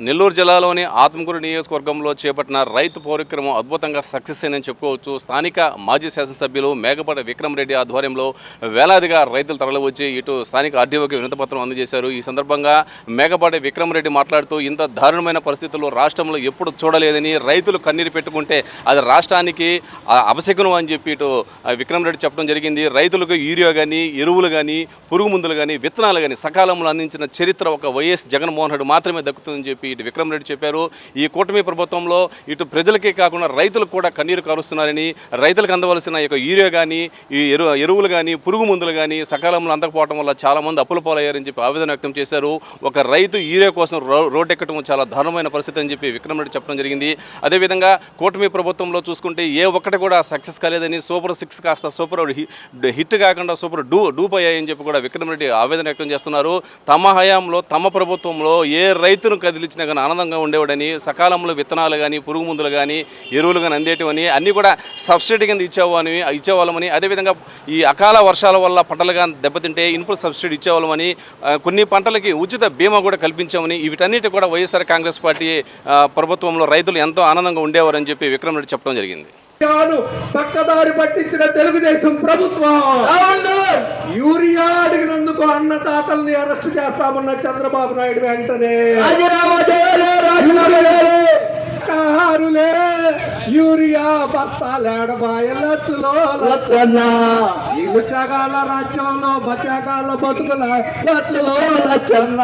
నెల్లూరు జిల్లాలోని ఆత్మకూరు నియోజకవర్గంలో చేపట్టిన రైతు పౌరక్రమం అద్భుతంగా సక్సెస్ అయిందని చెప్పుకోవచ్చు. స్థానిక మాజీ శాసనసభ్యులు మేకపాటి విక్రమ్ రెడ్డి ఆధ్వర్యంలో వేలాదిగా రైతులు తరలివచ్చి ఇటు స్థానిక ఆర్డీఓకి వినతిపత్రం అందజేశారు. ఈ సందర్భంగా మేకపాటి విక్రమ్ రెడ్డి మాట్లాడుతూ ఇంత దారుణమైన పరిస్థితుల్లో రాష్ట్రంలో ఎప్పుడు చూడలేదని రైతులు కన్నీరు పెట్టుకుంటే అది రాష్ట్రానికి ఆ, అపశకునం అని చెప్పి ఇటు విక్రమరెడ్డి విక్రమ్ రెడ్డి చెప్పడం జరిగింది. రైతులకు యూరియా కానీ ఎరువులు కానీ పురుగు మందులు కానీ విత్తనాలు కానీ సకాలంలో అందించిన చరిత్ర ఒక వైఎస్ జగన్మోహన్ రెడ్డి మాత్రమే దక్కుతుందని చెప్పి ఇటు విక్రమ్ రెడ్డి చెప్పారు. ఈ కూటమి ప్రభుత్వంలో ఇటు ప్రజలకే కాకుండా రైతులకు కూడా కన్నీరు కారుస్తున్నారని రైతులకు అందవలసిన యొక్క యూరియా కానీ ఈ ఎరు ఎరువులు కానీ పురుగు మందులు కానీ సకాలంలో అందకపోవడం వల్ల చాలామంది అప్పుల పాలయ్యారని చెప్పి ఆవేదన వ్యక్తం చేశారు. ఒక రైతు యూరియా కోసం రో రోడ్ ఎక్కడం చాలా దారుణమైన పరిస్థితి అని చెప్పి విక్రమ్ రెడ్డి చెప్పడం జరిగింది. అదేవిధంగా కూటమి ప్రభుత్వంలో చూసుకుంటే ఏ ఒక్కటి కూడా సక్సెస్ కాలేదని సూపర్ సిక్స్ కాస్త సూపర్ హిట్ కాకుండా సూపర్ డూ డూప్ అయ్యాయని చెప్పి కూడా విక్రమ్ రెడ్డి ఆవేదన వ్యక్తం చేస్తున్నారు. తమ హయాంలో తమ ప్రభుత్వంలో ఏ రైతును కదిలించినా కానీ ఆనందంగా ఉండేవాడని సకాలంలో విత్తనాలు కానీ పురుగు మందులు కానీ ఎరువులు కానీ అందేటివని అన్నీ కూడా సబ్సిడీ కింద ఇచ్చేవాని ఇచ్చేవాళ్ళమని అదేవిధంగా ఈ అకాల వర్షాల వల్ల పంటలు కానీ దెబ్బతింటే ఇన్పుట్ సబ్సిడీ ఇచ్చేవాళ్ళమని కొన్ని పంటలకి ఉచిత బీమా కూడా కల్పించామని వీటన్నిటి కూడా వైఎస్ఆర్ కాంగ్రెస్ పార్టీ ప్రభుత్వంలో రైతులు ఎంతో ఆనందంగా ఉండేవారని చెప్పి విక్రమ్ రెడ్డి చెప్పడం జరిగింది. పక్కదారి పట్టించిన తెలుగుదేశం ప్రభుత్వం. అన్నదాతల్ని అరెస్ట్ చేస్తామన్న చంద్రబాబు నాయుడు వెంటనే. కారులే యూరియా బస్తాలేడబాయ లచ్చులో లచ్చన్న. ఈ బుచ్చగాల రాజ్యంలో బచ్చగాల బతుకుల లచ్చులో లచ్చన్న.